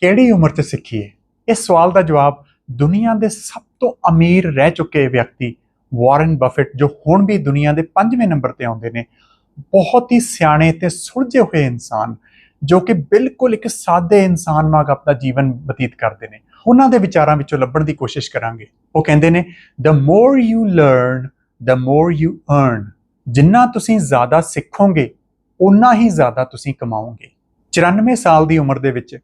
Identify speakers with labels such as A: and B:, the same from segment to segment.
A: ਕਿਹੜੀ ਉਮਰ 'ਚ ਸਿੱਖੀਏ ਇਸ ਸਵਾਲ ਦਾ ਜਵਾਬ ਦੁਨੀਆ ਦੇ ਸਭ ਤੋਂ ਅਮੀਰ ਰਹਿ ਚੁੱਕੇ ਵਿਅਕਤੀ ਵਾਰਨ ਬਫਟ ਜੋ ਹੁਣ ਵੀ ਦੁਨੀਆ ਦੇ 5ਵੇਂ ਨੰਬਰ ਤੇ ਆਉਂਦੇ ਨੇ, ਬਹੁਤ ਹੀ ਸਿਆਣੇ ਤੇ ਸੁਲਝੇ ਹੋਏ ਇਨਸਾਨ, ਜੋ ਕਿ ਬਿਲਕੁਲ ਇੱਕ ਸਾਦੇ ਇਨਸਾਨ ਵਾਂਗ ਆਪਣਾ ਜੀਵਨ ਬਤੀਤ ਕਰਦੇ ਨੇ। ਉਹਨਾਂ ਦੇ ਵਿਚਾਰਾਂ ਵਿੱਚੋਂ ਲੱਭਣ ਦੀ ਕੋਸ਼ਿਸ਼ ਕਰਾਂਗੇ। ਉਹ ਕਹਿੰਦੇ ਨੇ the more you learn the more you earn ਜਿੰਨਾ ਤੁਸੀਂ ਜ਼ਿਆਦਾ ਸਿੱਖੋਗੇ ਉਨਾ ਹੀ ਜ਼ਿਆਦਾ ਤੁਸੀਂ ਕਮਾਓਗੇ। 94 ਸਾਲ ਦੀ ਉਮਰ ਦੇ ਵਿੱਚ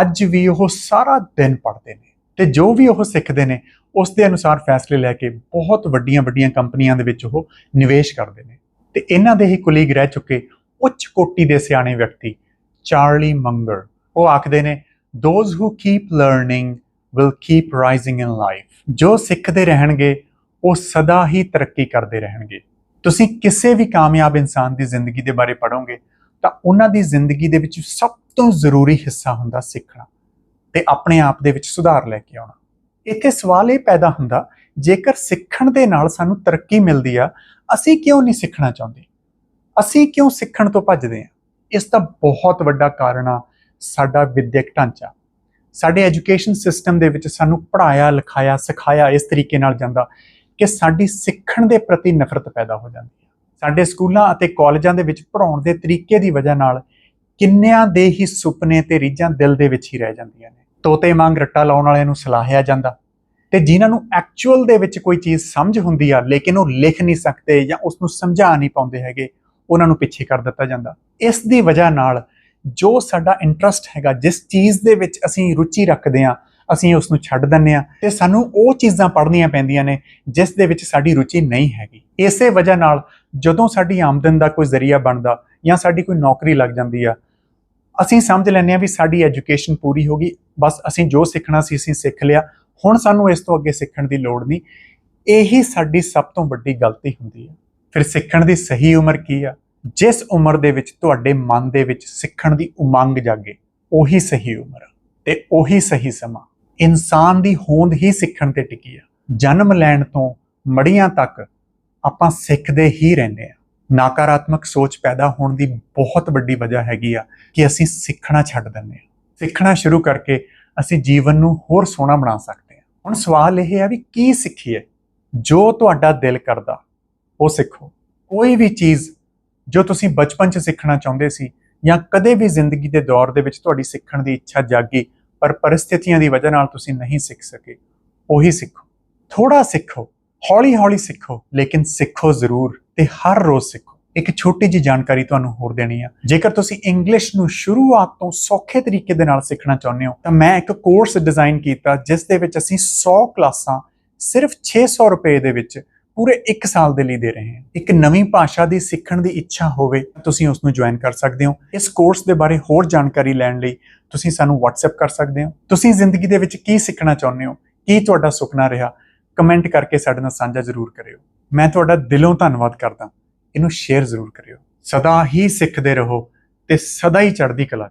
A: ਅੱਜ ਵੀ ਉਹ ਸਾਰਾ ਦਿਨ ਪੜ੍ਹਦੇ ਨੇ ਤੇ ਜੋ ਵੀ ਉਹ ਸਿੱਖਦੇ ਨੇ, ਉਸ ਦੇ ਅਨੁਸਾਰ ਫੈਸਲੇ ਲੈ ਕੇ ਬਹੁਤ ਵੱਡੀਆਂ ਵੱਡੀਆਂ ਕੰਪਨੀਆਂ ਦੇ ਵਿੱਚ ਉਹ ਨਿਵੇਸ਼ ਕਰਦੇ ਨੇ। ਤੇ ਇਹਨਾਂ ਦੇ ਹੀ ਕੁਲੀਗ ਰਹਿ ਚੁੱਕੇ ਉੱਚ ਕੋਟੀ ਦੇ ਸਿਆਣੇ ਵਿਅਕਤੀ ਚਾਰਲੀ ਮੰਗਰ। ਉਹ ਆਖਦੇ ਨੇ those who keep learning will keep rising in life ਜੋ ਸਿੱਖਦੇ ਰਹਿਣਗੇ, ਉਹ ਸਦਾ ਹੀ ਤਰੱਕੀ ਕਰਦੇ ਰਹਿਣਗੇ। ਤੁਸੀਂ ਕਿਸੇ ਵੀ ਕਾਮਯਾਬ ਇਨਸਾਨ ਦੀ ਜ਼ਿੰਦਗੀ ਦੇ ਬਾਰੇ ਪੜ੍ਹੋਗੇ ਤਾਂ ਉਹਨਾਂ ਦੀ ਜ਼ਿੰਦਗੀ ਦੇ ਵਿੱਚ ਸਭ ਤੋਂ ਜ਼ਰੂਰੀ ਹਿੱਸਾ ਹੁੰਦਾ ਸਿੱਖਣਾ ਤੇ ਆਪਣੇ ਆਪ ਦੇ ਵਿੱਚ ਸੁਧਾਰ ਲੈ ਕੇ ਆਉਣਾ। ਇੱਥੇ ਸਵਾਲ ਇਹ ਪੈਦਾ ਹੁੰਦਾ, ਜੇਕਰ ਸਿੱਖਣ ਦੇ ਨਾਲ ਸਾਨੂੰ ਤਰੱਕੀ ਮਿਲਦੀ ਆ, ਅਸੀਂ ਕਿਉਂ ਨਹੀਂ ਸਿੱਖਣਾ ਚਾਹੁੰਦੇ? ਅਸੀਂ ਕਿਉਂ ਸਿੱਖਣ ਤੋਂ ਭੱਜਦੇ ਆ? ਇਸ ਦਾ ਬਹੁਤ ਵੱਡਾ ਕਾਰਨ ਆ ਸਾਡਾ ਵਿਦਿਅਕ ਢਾਂਚਾ। ਸਾਡੇ ਐਜੂਕੇਸ਼ਨ ਸਿਸਟਮ ਦੇ ਵਿੱਚ ਸਾਨੂੰ ਪੜ੍ਹਾਇਆ, ਲਿਖਾਇਆ, ਸਿਖਾਇਆ ਇਸ ਤਰੀਕੇ ਨਾਲ ਜਾਂਦਾ ਕਿ ਸਾਡੀ ਸਿੱਖਣ ਦੇ ਪ੍ਰਤੀ ਨਫ਼ਰਤ ਪੈਦਾ ਹੋ ਜਾਂਦੀ ਹੈ। ਸਾਡੇ ਸਕੂਲਾਂ ਅਤੇ ਕਾਲਜਾਂ ਦੇ ਵਿੱਚ ਪੜ੍ਹਾਉਣ ਦੇ ਤਰੀਕੇ ਦੀ ਵਜ੍ਹਾ ਨਾਲ ਕਿੰਨਿਆਂ ਦੇ ਹੀ ਸੁਪਨੇ ਤੇ ਰੀਝਾਂ ਦਿਲ ਦੇ ਵਿੱਚ ਹੀ ਰਹਿ ਜਾਂਦੀਆਂ ਨੇ। ਤੋਤੇ ਵਾਂਗ ਰੱਟਾ ਲਾਉਣ ਵਾਲਿਆਂ ਨੂੰ ਸਲਾਹਿਆ ਜਾਂਦਾ ਤੇ ਜਿਨ੍ਹਾਂ ਨੂੰ ਐਕਚੁਅਲ ਦੇ ਵਿੱਚ ਕੋਈ ਚੀਜ਼ ਸਮਝ ਹੁੰਦੀ ਆ, ਲੇਕਿਨ ਉਹ ਲਿਖ ਨਹੀਂ ਸਕਦੇ ਜਾਂ ਉਸ ਨੂੰ ਸਮਝਾ ਨਹੀਂ ਪਾਉਂਦੇ ਹੈਗੇ, ਉਹਨਾਂ ਨੂੰ ਪਿੱਛੇ ਕਰ ਦਿੱਤਾ ਜਾਂਦਾ। ਇਸ ਦੀ ਵਜ੍ਹਾ ਨਾਲ ਜੋ ਸਾਡਾ ਇੰਟਰਸਟ ਹੈਗਾ, ਜਿਸ ਚੀਜ਼ ਦੇ ਵਿੱਚ ਅਸੀਂ ਰੁਚੀ ਰੱਖਦੇ ਆ ਅਸੀਂ ਉਸ ਨੂੰ ਛੱਡ ਦਿੰਨੇ ਆ ਤੇ ਸਾਨੂੰ ਉਹ ਚੀਜ਼ਾਂ ਪੜ੍ਹਨੀਆਂ ਪੈਂਦੀਆਂ ਨੇ ਜਿਸ ਦੇ ਵਿੱਚ ਸਾਡੀ ਰੁਚੀ ਨਹੀਂ ਹੈਗੀ। ਇਸੇ ਵਜ੍ਹਾ ਨਾਲ ਜਦੋਂ ਸਾਡੀ ਆਮਦਨ ਦਾ ਕੋਈ ਜ਼ਰੀਆ ਬਣਦਾ ਜਾਂ ਸਾਡੀ ਕੋਈ ਨੌਕਰੀ ਲੱਗ ਜਾਂਦੀ ਆ, ਅਸੀਂ ਸਮਝ ਲੈਂਦੇ ਆ ਵੀ ਸਾਡੀ ਐਜੂਕੇਸ਼ਨ ਪੂਰੀ ਹੋ ਗਈ, ਬਸ ਅਸੀਂ ਜੋ ਸਿੱਖਣਾ ਸੀ ਅਸੀਂ ਸਿੱਖ ਲਿਆ, ਹੁਣ ਸਾਨੂੰ ਇਸ ਤੋਂ ਅੱਗੇ ਸਿੱਖਣ ਦੀ ਲੋੜ ਨਹੀਂ। ਇਹੀ ਸਾਡੀ ਸਭ ਤੋਂ ਵੱਡੀ ਗਲਤੀ ਹੁੰਦੀ ਹੈ ਫਿਰ ਸਿੱਖਣ ਦੀ ਸਹੀ ਉਮਰ ਕੀ ਆ? ਜਿਸ ਉਮਰ ਦੇ ਵਿੱਚ ਤੁਹਾਡੇ ਮਨ ਦੇ ਵਿੱਚ ਸਿੱਖਣ ਦੀ ਉਮੰਗ ਜਾਗੇ, ਉਹੀ ਸਹੀ ਉਮਰ ਆ ਤੇ ਉਹੀ ਸਹੀ ਸਮਾਂ। ਇਨਸਾਨ ਦੀ ਹੋਂਦ ਹੀ ਸਿੱਖਣ ਤੇ ਟਿਕੀ ਆ। ਜਨਮ ਲੈਣ ਤੋਂ ਮੜੀਆਂ ਤੱਕ ਆਪਾਂ ਸਿੱਖਦੇ ਹੀ ਰਹਿੰਦੇ ਆ। ਨਕਾਰਾਤਮਕ ਸੋਚ ਪੈਦਾ ਹੋਣ ਦੀ ਬਹੁਤ ਵੱਡੀ ਵਜ੍ਹਾ ਹੈਗੀ ਆ ਕਿ ਅਸੀਂ ਸਿੱਖਣਾ ਛੱਡ ਦਿੰਦੇ ਆ। ਸਿੱਖਣਾ ਸ਼ੁਰੂ ਕਰਕੇ ਅਸੀਂ ਜੀਵਨ ਨੂੰ ਹੋਰ ਸੋਹਣਾ ਬਣਾ ਸਕਦੇ ਹਾਂ ਹੁਣ ਸਵਾਲ ਇਹ ਹੈ ਵੀ ਕੀ ਸਿੱਖੀਏ? ਜੋ ਤੁਹਾਡਾ ਦਿਲ ਕਰਦਾ, ਉਹ ਸਿੱਖੋ। ਕੋਈ ਵੀ ਚੀਜ਼ ਜੋ ਤੁਸੀਂ ਬਚਪਨ 'ਚ ਸਿੱਖਣਾ ਚਾਹੁੰਦੇ ਸੀ ਜਾਂ ਕਦੇ ਵੀ ਜ਼ਿੰਦਗੀ ਦੇ ਦੌਰ ਦੇ ਵਿੱਚ ਤੁਹਾਡੀ ਸਿੱਖਣ ਦੀ ਇੱਛਾ ਜਾਗੀ ਪਰ ਪਰਿਸਥਿਤੀਆਂ ਦੀ ਵਜ੍ਹਾ ਨਾਲ ਤੁਸੀਂ ਨਹੀਂ ਸਿੱਖ ਸਕੇ। ਉਹੀ ਸਿੱਖੋ। ਥੋੜਾ ਸਿੱਖੋ। ਹੌਲੀ-ਹੌਲੀ ਸਿੱਖੋ। ਲੇਕਿਨ ਸਿੱਖੋ ਜ਼ਰੂਰ ਤੇ ਹਰ ਰੋਜ਼ ਸਿੱਖੋ। ਇੱਕ ਛੋਟੀ ਜੀ ਜਾਣਕਾਰੀ ਤੁਹਾਨੂੰ ਹੋਰ ਦੇਣੀ ਆ। ਜੇਕਰ ਤੁਸੀਂ ਇੰਗਲਿਸ਼ ਨੂੰ ਸ਼ੁਰੂਆਤ ਤੋਂ ਸੌਖੇ ਤਰੀਕੇ ਦੇ ਨਾਲ ਸਿੱਖਣਾ ਚਾਹੁੰਦੇ ਹੋ, ਤਾਂ ਮੈਂ ਇੱਕ ਕੋਰਸ ਡਿਜ਼ਾਈਨ ਕੀਤਾ, ਜਿਸ ਦੇ ਵਿੱਚ ਅਸੀਂ 100 ਕਲਾਸਾਂ ਸਿਰਫ 600 ਰੁਪਏ ਦੇ ਵਿੱਚ ਪੂਰੇ 1 ਸਾਲ ਦੇ ਲਈ ਦੇ ਰਹੇ ਹਾਂ। ਇੱਕ ਨਵੀਂ ਭਾਸ਼ਾ ਦੀ ਸਿੱਖਣ ਦੀ ਇੱਛਾ ਹੋਵੇ, ਤੁਸੀਂ ਉਸ ਨੂੰ ਜੁਆਇਨ ਕਰ ਸਕਦੇ ਹੋ। ਇਸ ਕੋਰਸ ਦੇ ਬਾਰੇ ਹੋਰ ਜਾਣਕਾਰੀ ਲੈਣ ਲਈ ਤੁਸੀਂ ਸਾਨੂੰ WhatsApp ਕਰ ਸਕਦੇ ਹੋ। ਤੁਸੀਂ ਜ਼ਿੰਦਗੀ ਦੇ ਵਿੱਚ ਕੀ ਸਿੱਖਣਾ ਚਾਹੁੰਦੇ ਹੋ? ਕੀ ਤੁਹਾਡਾ ਸੁਪਨਾ ਰਿਹਾ? ਕਮੈਂਟ ਕਰਕੇ ਸਾਡੇ ਨਾਲ ਸਾਂਝਾ ਜ਼ਰੂਰ ਕਰਿਓ। ਮੈਂ ਤੁਹਾਡਾ ਦਿਲੋਂ ਧੰਨਵਾਦ ਕਰਦਾ। ਇਹਨੂੰ ਸ਼ੇਅਰ ਜ਼ਰੂਰ ਕਰਿਓ। ਸਦਾ ਹੀ ਸਿੱਖਦੇ ਰਹੋ ਤੇ ਸਦਾ ਹੀ ਚੜ੍ਹਦੀ ਕਲਾ